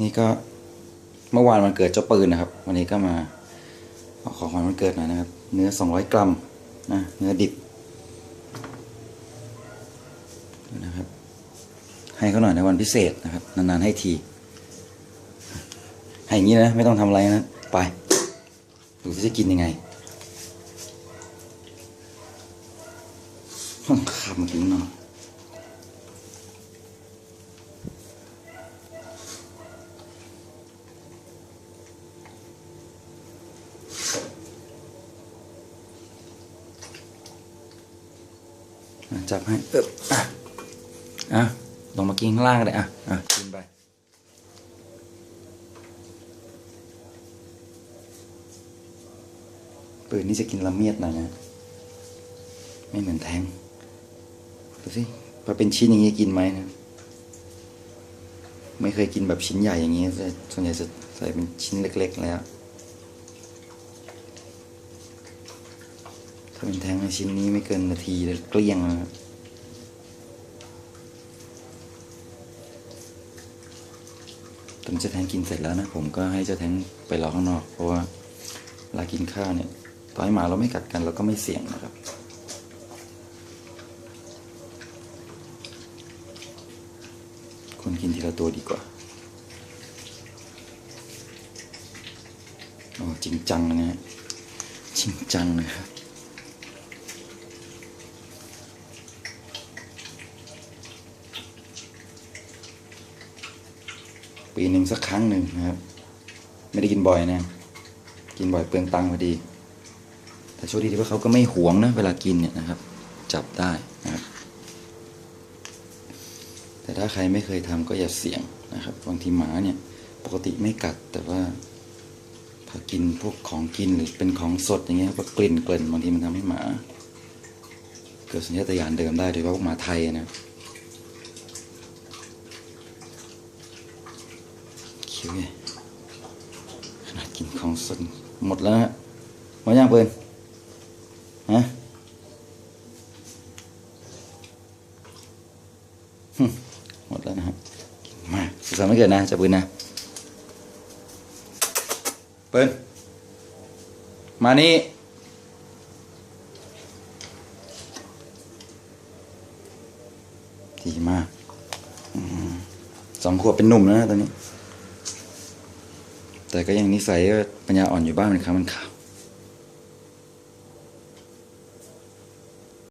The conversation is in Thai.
นี่ก็เมื่อวานมันเกิดเจ้าปืนนะครับ วันนี้ก็มาเอาของขวัญวันเกิดหน่อยนะครับ เนื้อ 200 กรัมนะเนื้อดิบนะครับ ให้เขาหน่อยในวันพิเศษนะครับ นานๆให้ที ให้อย่างนี้นะ ไม่ต้องทำอะไรนะ ไปดูที่จะกินยังไงขับมากินเนาะ จับให้เอบอะอะลงมากินข้างล่างก็ได้อะอะกินไปปืนนี่จะกินละเมียดหน่อยนะ ไม่เหมือนแทงดูสิพอเป็นชิ้นอย่างนี้กินไหมนะไม่เคยกินแบบชิ้นใหญ่อย่างนี้ส่วนใหญ่จะใส่เป็นชิ้นเล็ก ๆ แล้ว ถ้าเป็นแทงในชิ้นนี้ไม่เกินนาทีแล้วเกลี้ยงแล้วนะครับตอนเจ้าแทงกินเสร็จแล้วนะ ผมก็ให้เจ้าแทงไปรอข้างนอก เพราะว่าเวลากินข้าวเนี่ยต่อให้หมาเราไม่กัดกันเราก็ไม่เสี่ยงนะครับคนกินทีละตัวดีกว่าโอ้จริงจังนะฮะจริงจังนะครับ ปีหนึ่งสักครั้งหนึ่งนะครับ ไม่ได้กินบ่อยนะ กินบ่อยเปลืองตังค์พอดี แต่โชคดีที่ว่าเขาก็ไม่หวงนะเวลากินเนี่ยนะครับ จับได้นะครับ แต่ถ้าใครไม่เคยทำก็อย่าเสี่ยงนะครับบางทีหมาเนี่ย ปกติไม่กัดแต่ว่าพอกินพวกของกินหรือเป็นของสดอย่างเงี้ยก็กลิ่นเกลิ่นบางทีมันทำให้หมา เกิดสัญชาตญาณเดิมได้โดยเฉพาะพวกหมาไทยนะ คิวไงขนาดกินของสดหมดแล้วฮะหมดยังเปินฮะหมดแล้วนะครับมาสุขสันต์วันเกิดนะจับปืนนะเปิ้ลมานี่ดีมากสองขวบเป็นหนุ่มแล้วนะตอนนี้ แต่ก็ยังนิสัยก็ปัญญาอ่อนอยู่บ้างเป็นครั้งเป็นข่าว